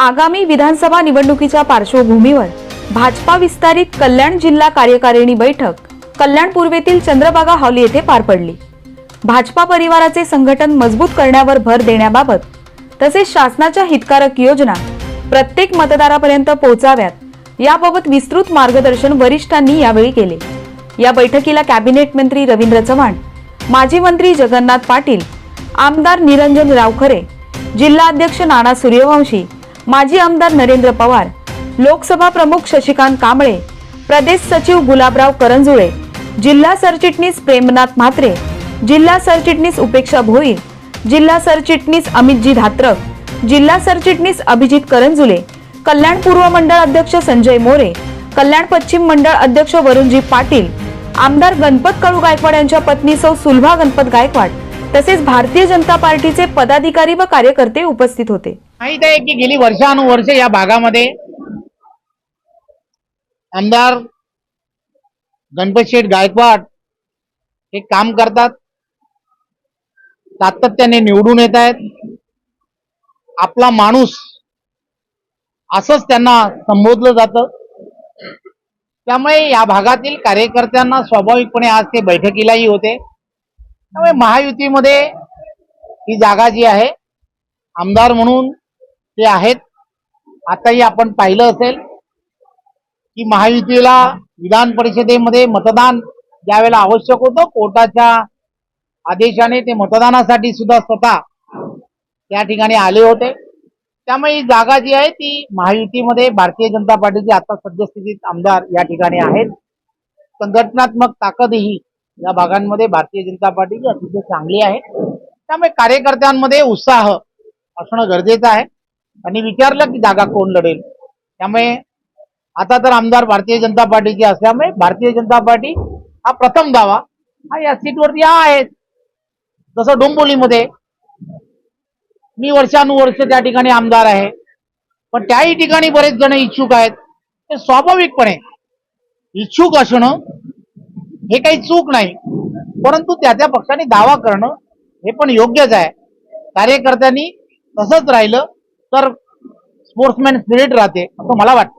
आगामी विधानसभा निवडणुकीच्या पार्श्वभूमीवर भाजपा विस्तारित कल्याण जिल्हा कार्यकारिणी बैठक कल्याण पूर्वेतील चंद्रबागा हॉल येथे पार पडली. भाजपा परिवाराचे संघटन मजबूत करण्यावर भर देण्याबाबत तसेच शासनाच्या हितकारक योजना प्रत्येक मतदारापर्यंत पोहोचाव्यात याबाबत विस्तृत मार्गदर्शन वरिष्ठांनी यावेळी केले. या बैठकीला कॅबिनेट मंत्री रवींद्र चव्हाण माजी मंत्री जगन्नाथ पाटील आमदार निरंजन रावखरे जिल्हा अध्यक्ष नाना सूर्यवंशी माजी आमदार नरेंद्र पवार लोकसभा प्रमुख शशिकांत कांबळे प्रदेश सचिव गुलाबराव करंजुळे जिल्हा सरचिटणीस प्रेमनाथ म्हात्रे जिल्हा सरचिटणीस उपेक्षा भोईर जिल्हा सरचिटणीस अमितजी धात्रक जिल्हा सरचिटणीस अभिजित करंजुले कल्याण पूर्व मंडळ अध्यक्ष संजय मोरे कल्याण पश्चिम मंडळ अध्यक्ष वरुणजी पाटील आमदार गणपत कळू गायकवाड यांच्या पत्नी सौ सुलभा गणपत गायकवाड तसेच भारतीय जनता पार्टीचे पदाधिकारी व कार्यकर्ते उपस्थित होते. माहीत आहे की गेली वर्षानुवर्षे या भागामध्ये आमदार गणपत शेठ गायकवाड हे काम करतात. सातत्याने निवडून येत आहेत. आपला माणूस असंच त्यांना संबोधलं जातं. त्यामुळे या भागातील कार्यकर्त्यांना स्वाभाविकपणे आज ते बैठकीलाही होते. त्यामुळे महायुतीमध्ये ही जागा जी आहे आमदार म्हणून ते आहेत. आताही आपण पाहिलं असेल की महायुतीला विधान परिषदेमध्ये मतदान ज्यावेळेला आवश्यक होतं कोर्टाच्या आदेशाने ते मतदानासाठी सुद्धा स्वतः त्या ठिकाणी आले होते. त्यामुळे ही जागा जी आहे ती महायुतीमध्ये भारतीय जनता पार्टीचे आता सद्यस्थितीत आमदार या ठिकाणी आहेत. संघटनात्मक ताकदही या भागांमध्ये भारतीय जनता पार्टी ही अतिशय चांगली आहे. त्यामुळे कार्यकर्त्यांमध्ये उत्साह असणं गरजेचं आहे. आणि विचारलं की जागा कोण लढेल? त्यामुळे आता तर आमदार भारतीय जनता पार्टीचे असल्यामुळे भारतीय जनता पार्टी हा प्रथम दावा हा या सीटवरती हा आहे. जसं डोंबोलीमध्ये मी वर्षानुवर्ष त्या ठिकाणी आमदार आहे. पण त्याही ठिकाणी बरेच जण इच्छुक आहेत. ते स्वाभाविकपणे इच्छुक असणं हे काही चूक नाही. परंतु त्या त्या पक्षाने दावा करणं हे पण योग्यच आहे. कार्यकर्त्यांनी तसंच राहिलं तर स्पोर्ट्समॅन स्पिरिट राहते असं मला वाटतं.